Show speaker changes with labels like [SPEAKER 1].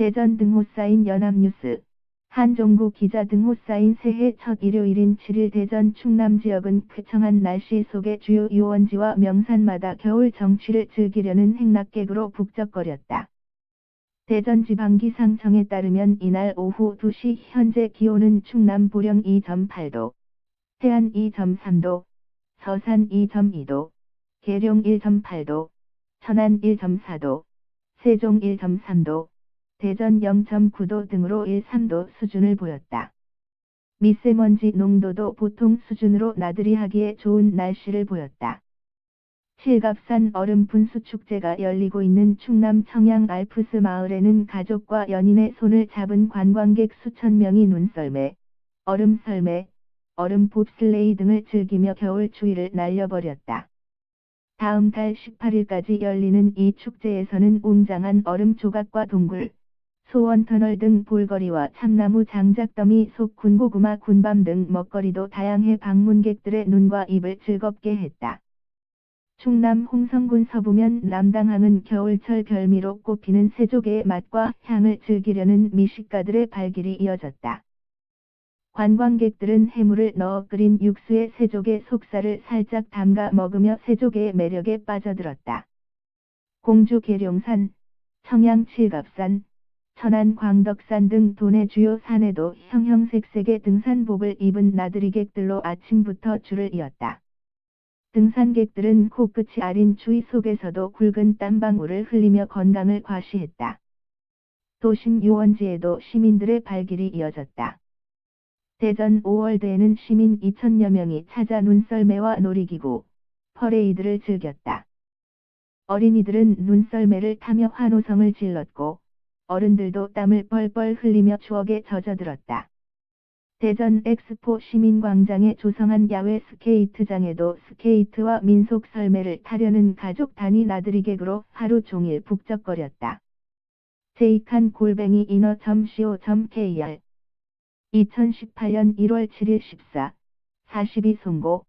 [SPEAKER 1] 대전 등호 쌓인 연합뉴스 한종구 기자 등호 쌓인 새해 첫 일요일인 7일 대전 충남 지역은 쾌청한 날씨 속에 주요 유원지와 명산마다 겨울 정취를 즐기려는 행락객으로 북적거렸다. 대전지방기상청에 따르면 이날 오후 2시 현재 기온은 충남 보령 2.8도, 해안 2.3도, 서산 2.2도, 계룡 1.8도, 천안 1.4도, 세종 1.3도, 대전 0.9도 등으로 1, 3도 수준을 보였다. 미세먼지 농도도 보통 수준으로 나들이 하기에 좋은 날씨를 보였다. 칠갑산 얼음 분수 축제가 열리고 있는 충남 청양 알프스 마을에는 가족과 연인의 손을 잡은 관광객 수천 명이 눈썰매, 얼음 설매, 얼음 봅슬레이 등을 즐기며 겨울 추위를 날려버렸다. 다음 달 18일까지 열리는 이 축제에서는 웅장한 얼음 조각과 동굴, 소원 터널 등 볼거리와 참나무 장작더미 속 군고구마 군밤 등 먹거리도 다양해 방문객들의 눈과 입을 즐겁게 했다. 충남 홍성군 서부면 남당항은 겨울철 별미로 꼽히는 새조개의 맛과 향을 즐기려는 미식가들의 발길이 이어졌다. 관광객들은 해물을 넣어 끓인 육수에 새조개 속살을 살짝 담가 먹으며 새조개의 매력에 빠져들었다. 공주 계룡산, 청양 칠갑산, 천안 광덕산 등 도내 주요 산에도 형형색색의 등산복을 입은 나들이객들로 아침부터 줄을 이었다. 등산객들은 코끝이 아린 추위 속에서도 굵은 땀방울을 흘리며 건강을 과시했다. 도심 유원지에도 시민들의 발길이 이어졌다. 대전 5월대에는 시민 2천여 명이 찾아 눈썰매와 놀이기구, 퍼레이드를 즐겼다. 어린이들은 눈썰매를 타며 환호성을 질렀고, 어른들도 땀을 뻘뻘 흘리며 추억에 젖어들었다. 대전 엑스포 시민광장에 조성한 야외 스케이트장에도 스케이트와 민속 설매를 타려는 가족 단위 나들이객으로 하루 종일 북적거렸다. 제이칸 골뱅이 인어.co.kr 2018년 1월 7일 14, 42 송고